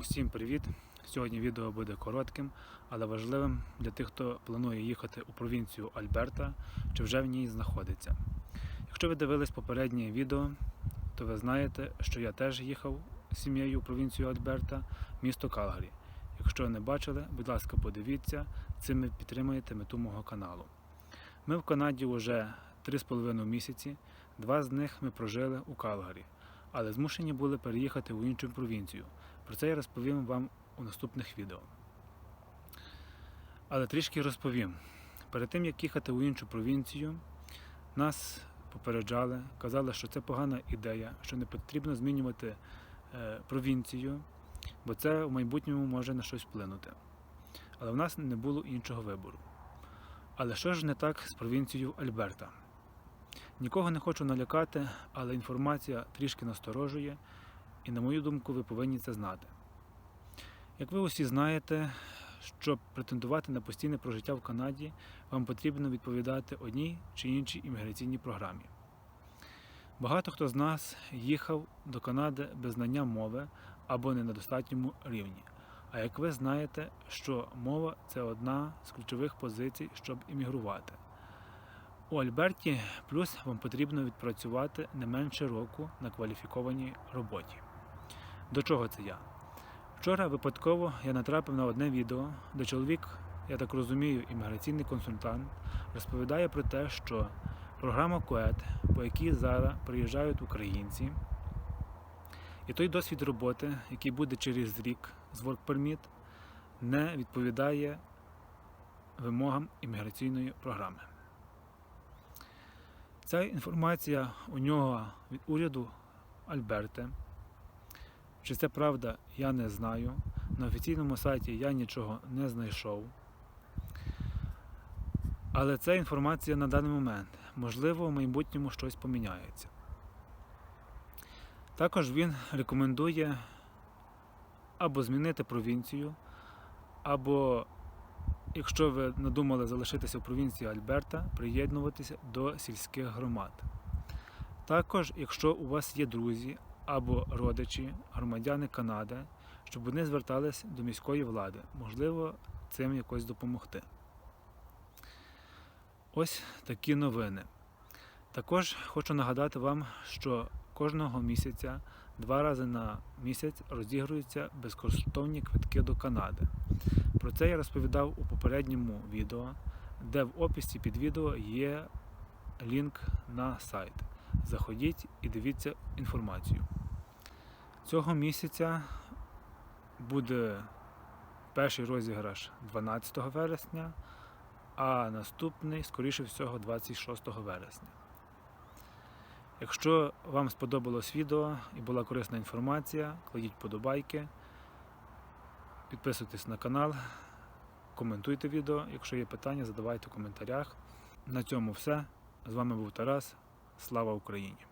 Усім привіт! Сьогодні відео буде коротким, але важливим для тих, хто планує їхати у провінцію Альберта чи вже в ній знаходиться. Якщо ви дивились попереднє відео, то ви знаєте, що я теж їхав з сім'єю у провінцію Альберта, місто Калгарі. Якщо не бачили, будь ласка, подивіться, цим ви підтримуєте мету мого каналу. Ми в Канаді вже 3,5 місяці, два з них ми прожили у Калгарі, але змушені були переїхати у іншу провінцію. Про це я розповім вам у наступних відео. Але трішки розповім. Перед тим, як їхати у іншу провінцію, нас попереджали, казали, що це погана ідея, що не потрібно змінювати е, провінцію, бо це в майбутньому може на щось вплинути. Але в нас не було іншого вибору. Але що ж не так з провінцією Альберта? Нікого не хочу налякати, але інформація трішки насторожує, і, на мою думку, ви повинні це знати. Як ви усі знаєте, щоб претендувати на постійне прожиття в Канаді, вам потрібно відповідати одній чи іншій імміграційній програмі. Багато хто з нас їхав до Канади без знання мови або не на достатньому рівні. А як ви знаєте, що мова це одна з ключових позицій, щоб іммігрувати. У Альберті плюс вам потрібно відпрацювати не менше року на кваліфікованій роботі. До чого це я? Вчора випадково я натрапив на одне відео, де чоловік, я так розумію, імміграційний консультант, розповідає про те, що програма КУЕТ, по якій зараз приїжджають українці, і той досвід роботи, який буде через рік з Work Permit, не відповідає вимогам імміграційної програми. Ця інформація у нього від уряду Альберти. Чи це правда, я не знаю. На офіційному сайті я нічого не знайшов. Але це інформація на даний момент. Можливо, в майбутньому щось поміняється. Також він рекомендує або змінити провінцію, або, якщо ви надумали залишитися в провінції Альберта, приєднуватися до сільських громад. Також, якщо у вас є друзі або родичі, громадяни Канади, щоб вони звертались до міської влади, можливо, цим якось допомогти. Ось такі новини. Також хочу нагадати вам, що кожного місяця, два рази на місяць розігруються безкоштовні квитки до Канади. Це я розповідав у попередньому відео, де в описі під відео є лінк на сайт. Заходіть і дивіться інформацію. Цього місяця буде перший розіграш 12 вересня, а наступний, скоріше всього, 26 вересня. Якщо вам сподобалось відео і була корисна інформація, кладіть подобайки, підписуйтесь на канал, коментуйте відео. Якщо є питання, задавайте в коментарях. На цьому все. З вами був Тарас. Слава Україні!